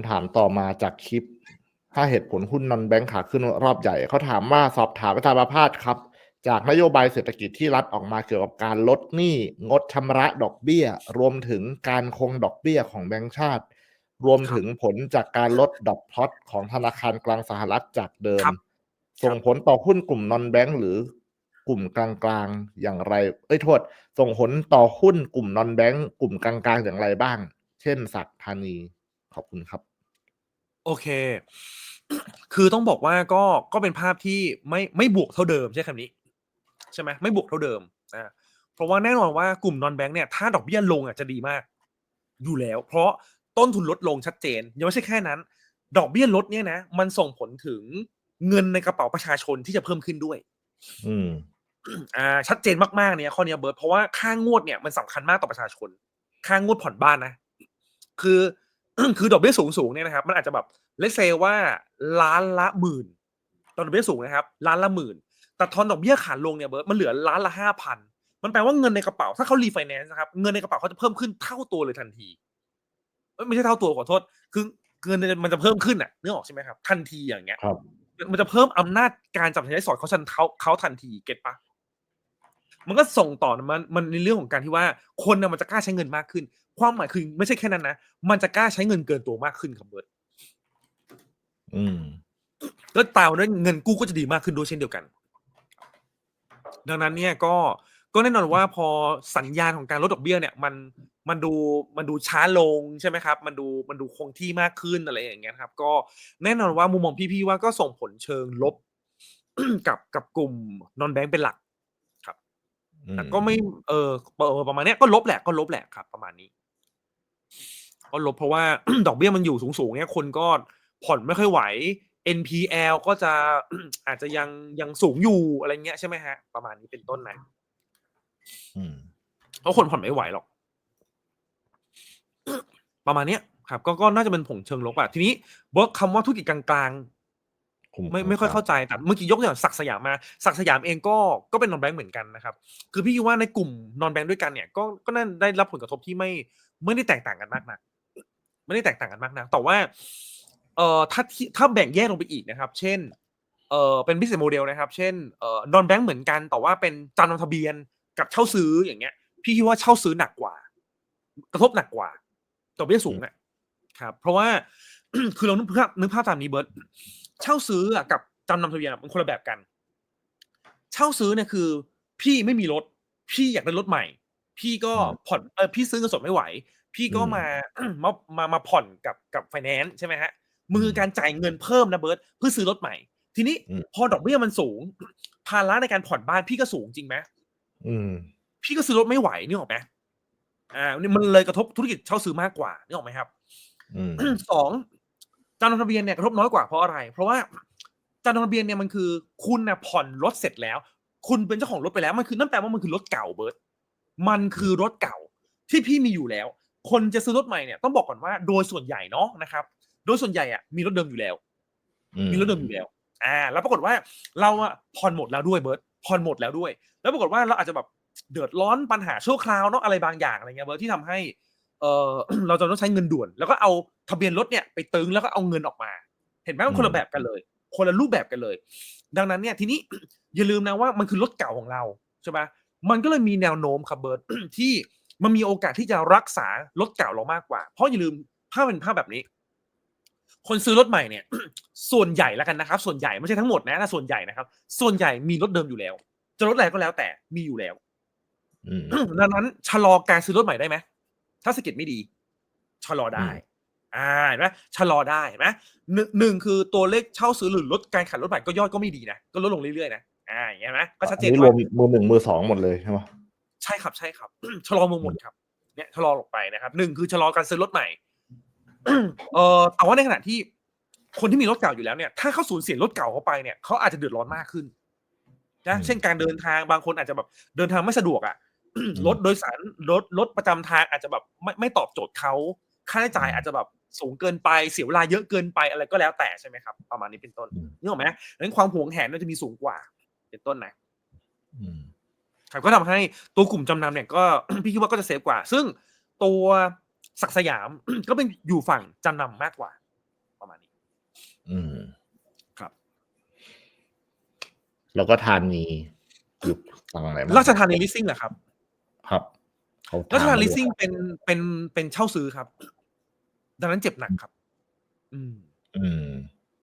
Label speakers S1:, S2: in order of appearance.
S1: ำถามต่อมาจากคลิป ถ้าเหตุผลหุ้นนอนแบงค์ขาขึ้นรอบใหญ่ เขาถามว่าสอบถามอาจารย์ประภาสครับ จากนโยบายเศรษฐกิจที่รัฐออกมาเกี่ยวกับการลดหนี้งดชำระดอกเบี้ย รวมถึงการคงดอกเบี้ยของแบงก์ชาติ รวมถึงผลจากการลดดอกพลอตของธนาคารกลางสหรัฐจากเดิม
S2: ครับ
S1: ส่งผลต่อหุ้นกลุ่มนอนแบงค์หรือกลุ่มกลางๆอย่างไร เอ้ยโทษ ส่งผลต่อหุ้นกลุ่มนอนแบงค์กลุ่มกลางๆอย่างไรบ้าง เช่นสักธานี ขอบคุณครับ
S2: โอเค คือต้องบอกว่าก็ก็เป็นภาพที่ไม่ไม่บวกเท่าเดิมใช่คำนี้ ใช่ไหมไม่บวกเท่าเดิมนะเพราะว่าแน่นอนว่ากลุ่มนอนแบงค์เนี่ยถ้าดอกเบี้ยลงอะจะดีมาก อยู่แล้ว เพราะต้นทุนลดลงชัดเจน ยังไม่ใช่แค่นั้น ดอกเบี้ยลดเนี่ยนะมันส่งผลถึงเงินในกระเป๋าประชาชนที่จะเพิ่มขึ้นด้วย
S1: อืม
S2: อ่าชัดเจนมากๆเนี่ยข้อเนี้ยเบิร์ตเพราะว่าค่างวดเนี่ยมันสำคัญมากต่อประชาชน ค่างวดผ่อนบ้านนะ คือ คือดอกเบี้ยสูงสูงๆเนี่ยนะครับ มันอาจจะแบบเลเซว่าล้านละหมื่นตอนดอกเบี้ยสูงนะครับล้านละหมื่น แต่ทอนดอกเบี้ยขาลงเนี่ยเบิร์ตมันเหลือล้านละห้าพันมันแปลว่าเงินในกระเป๋าถ้าเขารีไฟแนนซ์นะครับเงินในกระเป๋าเขาจะเพิ่มขึ้นเท่าตัวเลยทันทีเอ้ยไม่ใช่เท่าตัวขอโทษ คือเงินมันจะเพิ่มขึ้นอะนึกออกใช่ไหมครับ ทันทีอย่างเงี้ย
S1: ครับ
S2: มันจะเพิ่มอำนาจการจับใช้สอยเขาชันเขาเขาทันทีเก็ตปะ มันก็ส่งต่อมันมันในเรื่องของการที่ว่าคนน่ะมันจะกล้าใช้เงินมากขึ้น ความหมายคือไม่ใช่แค่นั้นนะมันจะกล้าใช้เงินเกินตัวมากขึ้นครับเบิร์ต
S1: อืม
S2: แล้วตามมาด้วยเงินกู้ก็จะดีมากขึ้นด้วยเช่นเดียวกัน ดังนั้นเนี่ยก็ก็แน่นอนว่าพอสัญญาณของการลดดอกเบี้ยเนี่ยมันมันดูมันดูช้าลงใช่ไหมครับ มันดูมันดูคงที่มากขึ้นอะไรอย่างเงี้ยครับ ก็แน่นอนว่ามุมมองพี่ๆว่าก็ส่งผลเชิงลบกับกับกลุ่มนอนแบงก์เป็นหลัก แต่ก็ไม่เออเออประมาณเนี้ยก็ลบแหละก็ลบแหละครับ ประมาณนี้ ก็ลบเพราะว่าดอกเบี้ยมันอยู่สูงๆเนี่ยคนก็ผ่อนไม่ค่อยไหว NPL ก็จะอาจจะยังยังสูงอยู่อะไรเงี้ยใช่ไหมฮะ ประมาณนี้เป็นต้นนะ
S1: อืม
S2: เพราะคนผ่อนไม่ไหวหรอก ประมาณเนี้ยครับ ก็ก็น่าจะเป็นผงเชิงลบอะทีนี้เบิร์กคำว่าธุรกิจกลางๆ ไม่ไม่ค่อยเข้าใจแต่เมื่อกี้ยกตัวอย่างศักดิ์สยามมาศักดิ์สยามเองก็ก็เป็นนอนแบงก์เหมือนกันนะครับ คือพี่คิดว่าในกลุ่มนอนแบงก์ด้วยกันเนี่ย ก็ก็น่าได้รับผลกระทบที่ไม่ไม่ได้แตกต่างกันมากนักไม่ได้แตกต่างกันมากนักแต่ว่าเอ่อถ้าที่ถ้าแบ่งแยกลงไปอีกนะครับ เช่นเอ่อเป็น business model นะครับ เช่นเอ่อนอนแบงก์เหมือนกัน แต่ว่าเป็นจำนำทะเบียนกับเช่าซื้ออย่างเงี้ย พี่คิดว่าเช่าซื้อหนักกว่า กระทบหนักกว่าดอกเบี้ยสูงเนี่ยครับเพราะว่าคือเรานึกภาพนึกภาพตามนี้เบิร์ต เช่าซื้ออะกับจำนำทะเบียนอะมันคนละแบบกัน เช่าซื้อเนี่ยคือ พี่ไม่มีรถ พี่อยากได้รถใหม่ พี่ก็ผ่อนเออพี่ซื้อเงินสดไม่ไหว พี่ก็มามามามาผ่อนกับกับไฟแนนซ์ใช่ไหมฮะมือการจ่ายเงินเพิ่มนะเบิร์ตเพื่อซื้อรถใหม่ ทีนี้
S1: อืม
S2: พอดอกเบี้ยมันสูง ภาระในการผ่อนบ้านพี่ก็สูงจริงไหม
S1: อืม
S2: พี่ก็ซื้อรถไม่ไหวนึกออกไหมอ่านี่มันเลยกระทบธุรกิจเช่าซื้อมากกว่านึกออกไหมครับ
S1: อืม
S2: สอง จำนำทะเบียนเนี่ยกระทบน้อยกว่าเพราะอะไร เพราะว่าจำนำทะเบียนเนี่ยมันคือคุณน่ะผ่อนรถเสร็จแล้ว คุณเป็นเจ้าของรถไปแล้วมันคือนั่นแปลว่ามันคือรถเก่าเบิร์ตมันคือรถเก่าที่พี่มีอยู่แล้ว คนจะซื้อรถใหม่เนี่ยต้องบอกก่อนว่าโดยส่วนใหญ่เนาะนะครับ โดยส่วนใหญ่อะมีรถเดิมอยู่แล้ว มีรถเดิมอยู่แล้วอ่า แล้วปรากฏว่าเราอะผ่อนหมดแล้วด้วยเบิร์ตผ่อนหมดแล้วด้วย แล้วปรากฏว่าเราอาจจะแบบเดือดร้อนปัญหาชั่วคราวเนาะอะไรบางอย่างอะไรเงี้ยเบิร์ตที่ทำให้ เออเราจะต้องใช้เงินด่วน แล้วก็เอาทะเบียนรถเนี่ยไปตึงแล้วก็เอาเงินออกมา เห็นไหมมันคนละแบบกันเลย คนละรูปแบบกันเลย ดังนั้นเนี่ยทีนี้อย่าลืมนะว่ามันคือรถเก่าของเราใช่ไหมมันก็เลยมีแนวโน้มครับเบิร์ตที่มันมีโอกาสที่จะรักษารถเก่าเรามากกว่า เพราะอย่าลืมภาพเป็นภาพแบบนี้ คนซื้อรถใหม่เนี่ย ส่วนใหญ่แล้วกันนะครับ ส่วนใหญ่ไม่ใช่ทั้งหมดนะแต่ส่วนใหญ่นะครับ ส่วนใหญ่มีรถเดิมอยู่แล้ว จะรถอะไรก็แล้วแต่มีอยู่แล้ว
S1: อืม
S2: ดังนั้นชะลอการซื้อรถใหม่ได้ไหม ถ้าเศรษฐกิจไม่ดี ชะลอได้
S1: อืม
S2: อ่าเห็นไหมชะลอได้เห็นไหมหนึ่งหนึ่งคือตัวเลขเช่าซื้อหรือลดการขายรถใหม่ก็ยอดก็ไม่ดีนะก็ลดลงเรื่อยๆนะอ่าอย่างเงี้ยเห็นไหมก็ชัดเจน
S1: อัรว
S2: ว่าม
S1: มือหนึ่งมือสองหมดเลยใช่ไหม
S2: ใช่ครับใช่ครับชะลอมือหมดครับเนี่ยชะลอลงไปนะครับหนึ่งคือชะลอการซื้อรถใหม่เออแต่ว่าในขณะที่คนที่มีรถเก่าอยู่แล้วเนี่ย ถ้าเขาสูญเสียรถเก่าเข้าไปเนี่ยเขาอาจจะเดือดร้อนมากขึ้นนะเช่นการเดินทางบางคนอาจจะแบบเดินทางไม่สะดวกอะ รถโดยสารรถรถประจำทางอาจจะแบบไม่ไม่ตอบโจทย์เขาค่าใช้จ่ายอาจจะแบบสูงเกินไปเสียเวลาเยอะเกินไปอะไรก็แล้วแต่ใช่ไหมครับ ประมาณนี้เป็นต้นนึกออกไหมดังนั้นความหวงแหนมันจะมีสูงกว่า เป็นต้นนะ
S1: อืม
S2: ครับก็ทำให้ตัวกลุ่มจำนำเนี่ยก็พี่คิดว่าก็จะเซฟกว่า ซึ่งตัวศักดิ์สยามก็เป็นอยู่ฝั่งจำนำมากกว่า
S1: อืม
S2: ครับ
S1: แล้วก็ทานีอยู่ฝั่งไหนบ้ง
S2: ราชธานีลิสซิ่งแหละครับ
S1: ครับเข
S2: ราชธานี
S1: ถม
S2: ลิสซิ่งเป็นเป็นเป็นเช่าซื้อครับ ดังนั้นเจ็บหนักครับ อืม
S1: อืม